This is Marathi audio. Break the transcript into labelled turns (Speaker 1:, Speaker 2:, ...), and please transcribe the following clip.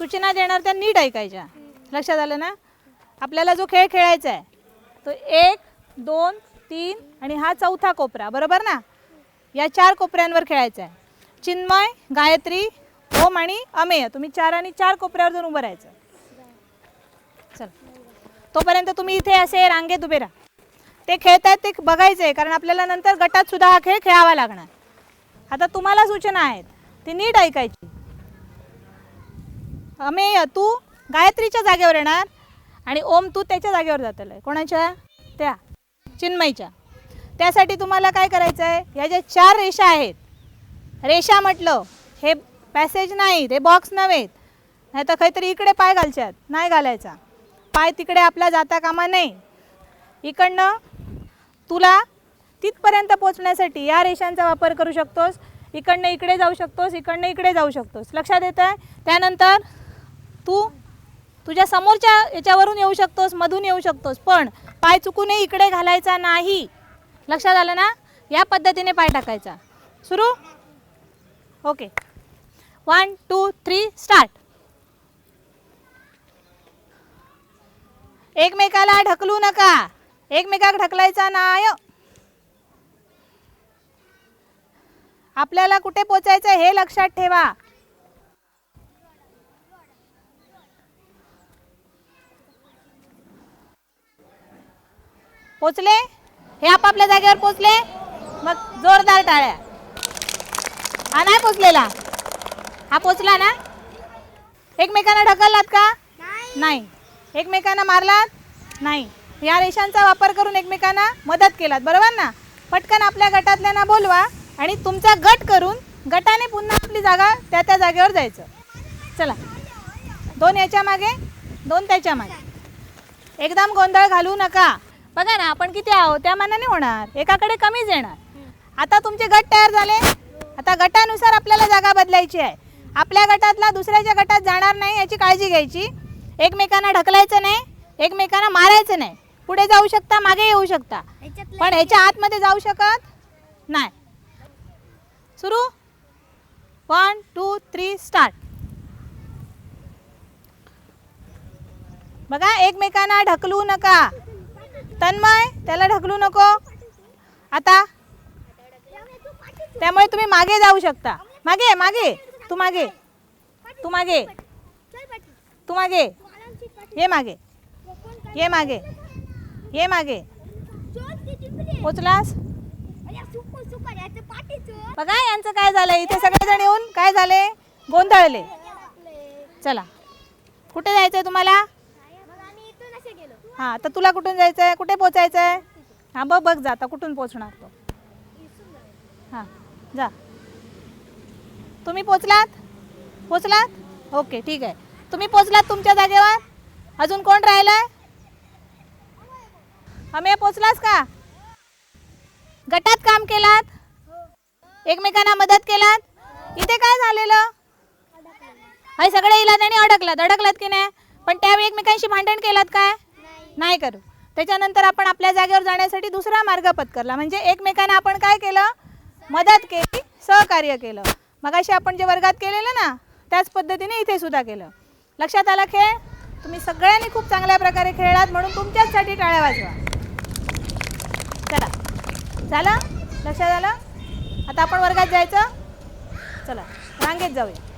Speaker 1: सूचना देणार त्या नीट ऐकायच्या. लक्षात आलं ना? आपल्याला जो खेळ खेळायचा आहे तो एक दोन तीन आणि हा चौथा कोपरा बरोबर ना? या चार कोपऱ्यांवर खेळायचा आहे. चिन्मय गायत्री ओम आणि अमेय. तुम्ही चार आणि चार कोपऱ्यावर जाऊन उभं राहायचं. चल. तोपर्यंत तुम्ही इथे असे रांगेत उभे राहा. ते खेळतायत ते बघायचं आहे कारण आपल्याला नंतर गटात सुद्धा हा खेळ खेळावा लागणार. आता तुम्हाला सूचना आहेत. ती नीट ऐकायची. अमेय तू गायत्रीच्या जागेवर येणार आणि ओम तू त्याच्या जागेवर जातलं आहे कोणाच्या? त्या. चिन्मयच्या. त्यासाठी तुम्हाला काय करायचं आहे ह्या ज्या चार रेषा आहेत रेषा म्हटलं हे पॅसेज नाही हे बॉक्स नव्हेत. नाही तर काहीतरी इकडे पाय घालच्यात नाही घालायचा. पाय तिकडे आपला जाता कामा नाही इकडनं तुला तिथपर्यंत पोचण्यासाठी या रेषांचा वापर करू शकतोस. इकडनं इकडे जाऊ शकतोस इकडनं इकडे जाऊ शकतोस. लक्षात येतं आहे त्यानंतर तू तुझ्या समोरच्या याच्यावरून येऊ शकतोस मधून येऊ शकतोस पण पाय चुकूनही इकडे घालायचा नाही. लक्षात आलं ना? या पद्धतीने पाय टाकायचा. सुरू? Okay. One two three start एकमेकाला ढकलू नका. एकमेकाक ढकलायचा नाही. आपल्याला कुठे पोचायचं हे लक्षात ठेवा. पोचले? हे आपापल्या जागेवर पोचले? मग जोरदार टाळ्या. हा नाही पोचलेला. हा पोचला ना? एकमेकांना ढकललात का? नाही. एकमेकांना मारलात? नाही. या रेषांचा वापर करून एकमेकांना मदत केलात बरोबर ना? पटकन आपल्या गटातल्यांना बोलवा आणि तुमचा गट करून गटाने पुन्हा आपली जागा त्या त्या जागेवर जायचं. चला. दोन याच्या मागे दोन त्याच्यामागे. एकदम गोंधळ घालू नका. बघा ना आपण किती आहोत त्या मानाने होणार. एकाकडे कमीच येणार. आता तुमचे गट तयार झाले? आता गटानुसार आपल्याला जागा बदलायची आहे. आपल्या गटातला दुसऱ्याच्या गटात जाणार नाही याची काळजी घ्यायची. एकमेकांना ढकलायचं नाही एकमेकांना मारायचं नाही. पुढे जाऊ शकता मागे येऊ शकता. पण ह्याच्या आतमध्ये जाऊ शकत नाही. सुरू? वन टू थ्री स्टार्ट बघा एकमेकांना ढकलू नका. तन्मय त्याला ढकलू नको. आता. त्यामुळे तुम्ही मागे जाऊ शकता. मागे मागे. तू मागे. तू मागे. तू मागे. ये मागे. ये मागे. ये मागे. पोचलास? बघा यांचं काय झालं इथे सगळेजण येऊन काय झाले? गोंधळले. चला. कुठे जायचंय तुम्हाला? हां तर तुला कुठून जायचं आहे कुठे पोचायचं आहे हां बघ बघ जा आता कुठून पोचणार तो? हां जा. तुम्ही पोचलात? पोचलात? ओके ठीक आहे. तुम्ही पोचलात तुमच्या जागेवर? अजून कोण राहिलंय? अमे पोचलास का? गटात काम केलात? एकमेकांना मदत केलात? इथे काय झालेलं? हे सगळे इलाज आणि अडकलात. अडकलात की नाही? पण त्यावेळी एकमेकांशी भांडण केलात काय? नाही. करू. त्याच्यानंतर आपण आपल्या जागेवर जाण्यासाठी दुसरा मार्ग पत्करला. म्हणजे एकमेकांना आपण काय केलं? मदत केली सहकार्य केलं. मगाशी आपण जे वर्गात केलेलं ना त्याच पद्धतीने इथे सुद्धा केलं. लक्षात आला खेळ? तुम्ही सगळ्यांनी खूप चांगल्या प्रकारे खेळलात म्हणून तुमच्याचसाठी टाळ्या वाजवा. चला. झालं? लक्षात आलं? आता आपण वर्गात जायचं? चला. रांगेत जाऊया.